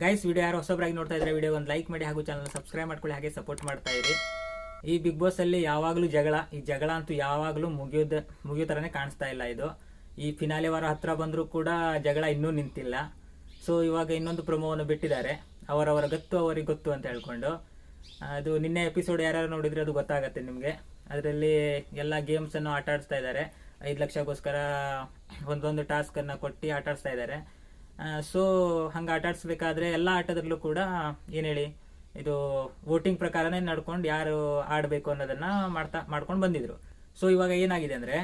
Guys video ಯಾರು ಹೊಸೊಬ್ಬರಾಗಿ ನೋಡ್ತಾ ಇದ್ರೆ ವಿಡಿಯೋ ಒಂದು ಲೈಕ್ ಮಾಡಿ ಹಾಗೂ ಚಾನಲ್ ಸಬ್ಸ್ಕ್ರೈಬ್ ಮಾಡ್ಕೊಳ್ಳಿ, ಹಾಗೆ ಸಪೋರ್ಟ್ ಮಾಡ್ತಾ ಇರಿ. ಈ ಬಿಗ್ ಬಾಸ್ ಅಲ್ಲಿ ಯಾವಾಗಲೂ ಜಗಳ, ಈ ಜಗಳ ಅಂತೂ ಯಾವಾಗಲೂ ಮುಗಿಯೋದ, ಮುಗಿಯೋ ಥರನೇ ಕಾಣಿಸ್ತಾ ಇಲ್ಲ ಇದು. ಈ ಫಿನಾಲೆ ವಾರ ಹತ್ರ ಬಂದರೂ ಕೂಡ ಜಗಳ ಇನ್ನೂ ನಿಂತಿಲ್ಲ. ಸೊ ಇವಾಗ ಇನ್ನೊಂದು ಪ್ರೊಮೋವನ್ನು ಬಿಟ್ಟಿದ್ದಾರೆ. ಅವರವರ ಗೊತ್ತು ಅವರಿಗೆ ಗೊತ್ತು ಅಂತ ಹೇಳ್ಕೊಂಡು. ಅದು ನಿನ್ನೆ ಎಪಿಸೋಡ್ ಯಾರ್ಯಾರು ನೋಡಿದ್ರೆ ಅದು ಗೊತ್ತಾಗತ್ತೆ ನಿಮಗೆ. ಅದರಲ್ಲಿ ಎಲ್ಲ ಗೇಮ್ಸನ್ನು ಆಟ ಆಡಿಸ್ತಾ ಇದ್ದಾರೆ. ಐದು ಲಕ್ಷಕ್ಕೋಸ್ಕರ ಒಂದೊಂದು ಟಾಸ್ಕನ್ನು ಕೊಟ್ಟು ಆಟ ಇದ್ದಾರೆ. ಸೊ ಹಂಗೆ ಆಟ ಆಡಿಸ್ಬೇಕಾದ್ರೆ ಎಲ್ಲ ಆಟದಲ್ಲೂ ಕೂಡ ಏನು ಹೇಳಿ ಇದು ವೋಟಿಂಗ್ ಪ್ರಕಾರನೇ ನಡ್ಕೊಂಡು ಯಾರು ಆಡಬೇಕು ಅನ್ನೋದನ್ನ ಮಾಡ್ತಾ ಮಾಡ್ಕೊಂಡು ಬಂದಿದ್ರು. ಸೊ ಇವಾಗ ಏನಾಗಿದೆ ಅಂದ್ರೆ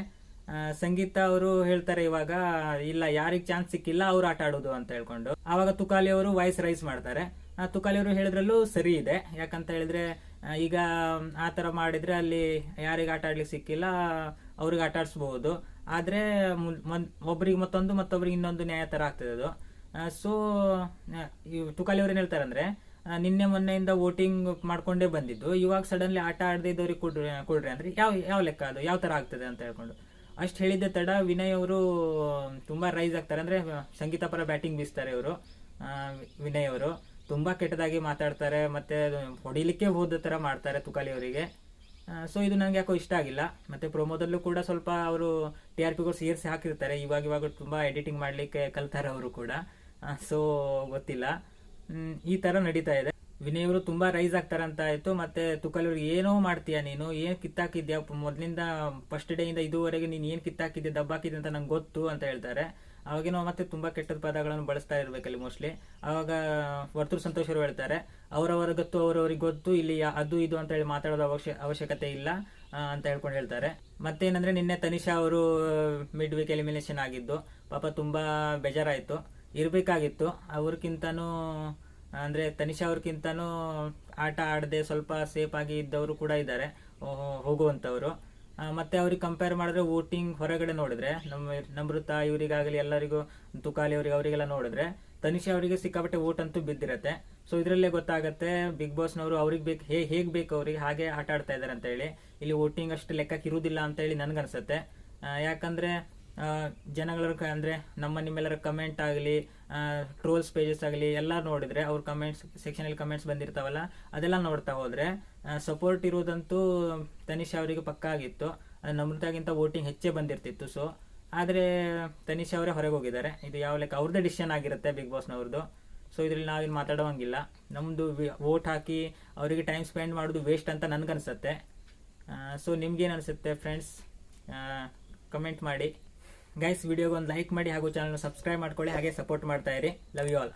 ಸಂಗೀತ ಅವರು ಹೇಳ್ತಾರೆ ಇವಾಗ ಇಲ್ಲ ಯಾರಿಗೆ ಚಾನ್ಸ್ ಸಿಕ್ಕಿಲ್ಲ ಅವ್ರು ಆಟ ಆಡೋದು ಅಂತ ಹೇಳ್ಕೊಂಡು. ಆವಾಗ ತುಕಾಲಿ ಅವರು ವಾಯ್ಸ್ ರೈಸ್ ಮಾಡ್ತಾರೆ. ಆ, ತುಕಾಲಿ ಅವರು ಹೇಳಿದ್ರಲ್ಲೂ ಸರಿ ಇದೆ. ಯಾಕಂತ ಹೇಳಿದ್ರೆ ಈಗ ಆ ಥರ ಮಾಡಿದ್ರೆ ಅಲ್ಲಿ ಯಾರಿಗೆ ಆಟ ಆಡ್ಲಿಕ್ಕೆ ಸಿಕ್ಕಿಲ್ಲ ಅವ್ರಿಗೆ ಆಟ ಆಡಿಸ್ಬಹುದು ಆದ್ರೆ ಒಬ್ರಿಗೆ ಮತ್ತೊಂದು, ಮತ್ತೊಬ್ರಿಗೆ ಇನ್ನೊಂದು ನ್ಯಾಯ ಥರ ಆಗ್ತದೆ ಅದು. ಸೊ ತುಕಾಲಿ ಅವ್ರು ಏನು ಹೇಳ್ತಾರೆ ಅಂದರೆ ನಿನ್ನೆ ಮೊನ್ನೆಯಿಂದ ವೋಟಿಂಗ್ ಮಾಡ್ಕೊಂಡೇ ಬಂದಿದ್ದು. ಇವಾಗ ಸಡನ್ಲಿ ಆಟ ಆಡದೇ ಇದ್ದವ್ರಿಗೆ ಕೊಡ್ರಿ ಕೊಡ್ರಿ ಅಂದ್ರೆ ಯಾವ ಯಾವ ಲೆಕ್ಕ ಅದು? ಯಾವ ಥರ ಆಗ್ತದೆ ಅಂತ ಹೇಳ್ಕೊಂಡು. ಅಷ್ಟು ಹೇಳಿದ್ದೆ ತಡ ವಿನಯ್ ಅವರು ತುಂಬ ರೈಸ್ ಆಗ್ತಾರೆ. ಅಂದರೆ ಸಂಗೀತ ಪರ ಬ್ಯಾಟಿಂಗ್ ಬೀಸ್ತಾರೆ ಇವರು. ವಿನಯ್ ಅವರು. ತುಂಬ ಕೆಟ್ಟದಾಗಿ ಮಾತಾಡ್ತಾರೆ. ಮತ್ತು ಹೊಡಿಲಿಕ್ಕೆ ಹೋದ ಥರ ಮಾಡ್ತಾರೆ ತುಕಾಲಿ ಅವರಿಗೆ. ಸೊ ಇದು ನನಗೆ ಯಾಕೋ ಇಷ್ಟ ಆಗಿಲ್ಲ. ಮತ್ತೆ ಪ್ರೊಮೋದಲ್ಲೂ ಕೂಡ ಸ್ವಲ್ಪ ಅವರು ಟಿ ಆರ್ ಪಿಗಳು ಸೇರಿಸಿ ಹಾಕಿರ್ತಾರೆ. ಇವಾಗ ಇವಾಗ ತುಂಬ ಎಡಿಟಿಂಗ್ ಮಾಡಲಿಕ್ಕೆ ಕಲ್ತಾರೆ ಅವರು ಕೂಡ ಸೊ ಗೊತ್ತಿಲ್ಲ. ಈ ಥರ ನಡೀತಾ ಇದೆ. ವಿನಯ್ ಅವರು ತುಂಬ ರೈಸ್ ಆಗ್ತಾರೆ ಅಂತ ಮತ್ತು ತುಕಲ್ ಏನೋ ಮಾಡ್ತೀಯ ನೀನು? ಏನು ಕಿತ್ತಾಕಿದ್ಯಾ? ಮೊದಲಿಂದ ಫಸ್ಟ್ ಡೇಯಿಂದ ಇಂದ ಇದುವರೆಗೆ ನೀನು ಏನು ಕಿತ್ತಾಕಿದ್ದೆ ದಬ್ಬಾಕಿದ್ದೆ ಅಂತ ನಂಗೆ ಗೊತ್ತು ಅಂತ ಹೇಳ್ತಾರೆ. ಅವಾಗೇನೋ ಮತ್ತೆ ತುಂಬಾ ಕೆಟ್ಟದ ಪದಗಳನ್ನು ಬಳಸ್ತಾ ಇರ್ಬೇಕಲ್ಲಿ ಮೋಸ್ಟ್ಲಿ ಅವಾಗ ವರ್ತೃ ಸಂತೋಷ್ ಅವರು ಹೇಳ್ತಾರೆ ಅವರವರ ಗೊತ್ತು ಅವರವರಿಗೆ ಗೊತ್ತು ಇಲ್ಲಿ ಅದು ಇದು ಅಂತ ಹೇಳಿ ಮಾತಾಡೋದು ಅವಶ್ಯ ಅವಶ್ಯಕತೆ ಇಲ್ಲ ಅಂತ ಹೇಳ್ಕೊಂಡು ಹೇಳ್ತಾರೆ. ಮತ್ತೇನಂದ್ರೆ ನಿನ್ನೆ ತನಿಷಾ ಅವರು ಮಿಡ್ ವೀಕ್ ಎಲಿಮಿನೇಷನ್ ಆಗಿದ್ದು ಪಾಪ ತುಂಬಾ ಬೇಜಾರಾಯಿತು. ಇರಬೇಕಾಗಿತ್ತು. ಅವ್ರಕ್ಕಿಂತನೂ ಅಂದ್ರೆ ತನಿಷಾ ಅವ್ರಕ್ಕಿಂತನೂ ಆಟ ಆಡದೆ ಸ್ವಲ್ಪ ಸೇಫ್ ಆಗಿ ಇದ್ದವರು ಕೂಡ ಇದ್ದಾರೆ ಹೋಗುವಂತವ್ರು ಆ, ಮತ್ತೆ ಅವ್ರಿಗೆ ಕಂಪೇರ್ ಮಾಡಿದ್ರೆ ವೋಟಿಂಗ್ ಹೊರಗಡೆ ನೋಡಿದ್ರೆ, ನಮ್ಮ ನಮೃತ ಇವರಿಗಾಗಲಿ ಎಲ್ಲರಿಗೂ, ತುಕಾಲಿ ಅವರಿಗೆ, ಅವರಿಗೆಲ್ಲ ನೋಡಿದ್ರೆ, ತನಿಷಾ ಅವರಿಗೆ ಸಿಕ್ಕಾಪಟ್ಟೆ ವೋಟ್ ಅಂತೂ ಬಿದ್ದಿರತ್ತೆ. ಸೊ ಇದರಲ್ಲೇ ಗೊತ್ತಾಗುತ್ತೆ ಬಿಗ್ ಬಾಸ್ನವರು ಅವ್ರಿಗೆ ಬೇಕು, ಹೇ, ಹೇಗೆ ಬೇಕು ಅವ್ರಿಗೆ, ಹಾಗೆ ಆಟ ಆಡ್ತಾ ಇದ್ದಾರೆ ಅಂತ ಹೇಳಿ ಇಲ್ಲಿ ವೋಟಿಂಗ್ ಅಷ್ಟು ಲೆಕ್ಕಕ್ಕೆ ಇರುವುದಿಲ್ಲ ಅಂತ ಹೇಳಿ ನನ್ಗನ್ಸತ್ತೆ ಯಾಕಂದ್ರೆ ಜನಗಳ ಅಂದರೆ ನಮ್ಮ ನಿಮ್ಮೆಲ್ಲರ ಕಮೆಂಟ್ ಆಗಲಿ ಟ್ರೋಲ್ಸ್ ಪೇಜಸ್ ಆಗಲಿ, ಎಲ್ಲ ನೋಡಿದರೆ ಅವ್ರ ಕಮೆಂಟ್ಸ್ ಸೆಕ್ಷನಲ್ಲಿ ಕಮೆಂಟ್ಸ್ ಬಂದಿರ್ತಾವಲ್ಲ, ಅದೆಲ್ಲ ನೋಡ್ತಾ ಹೋದರೆ ಸಪೋರ್ಟ್ ಇರೋದಂತೂ ತನಿಷ್ ಅವರಿಗೆ ಪಕ್ಕ ಆಗಿತ್ತು. ನಮ್ರತಾಗಿಂತ ವೋಟಿಂಗ್ ಹೆಚ್ಚೇ ಬಂದಿರ್ತಿತ್ತು ಸೊ ಆದರೆ ತನಿಷ್ ಅವರೇ ಹೊರಗೆ ಹೋಗಿದ್ದಾರೆ. ಇದು ಯಾವ ಲೆಕ್ಕ, ಅವ್ರದ್ದೇ ಡಿಸಿಷನ್ ಆಗಿರುತ್ತೆ ಬಿಗ್ ಬಾಸ್ನವ್ರದ್ದು ಸೊ ಇದ್ರಲ್ಲಿ ನಾವೇನು ಮಾತಾಡೋಂಗಿಲ್ಲ. ನಮ್ಮದು ವೋಟ್ ಹಾಕಿ ಅವರಿಗೆ ಟೈಮ್ ಸ್ಪೆಂಡ್ ಮಾಡೋದು ವೇಸ್ಟ್ ಅಂತ ನನಗನ್ಸುತ್ತೆ. ಸೊ ನಿಮ್ಗೇನು ಅನಿಸುತ್ತೆ ಫ್ರೆಂಡ್ಸ್ ಕಮೆಂಟ್ ಮಾಡಿ. ಗೈಸ್ ವಿಡಿಯೋಗೆ ಒಂದು ಲೈಕ್ ಮಾಡಿ ಹಾಗೂ ಚಾನಲ್ನ ಸಬ್ಸ್ಕ್ರೈಬ್ ಮಾಡ್ಕೊಳ್ಳಿ, ಹಾಗೆ ಸಪೋರ್ಟ್ ಮಾಡ್ತಾ ಇರಿ. Love you all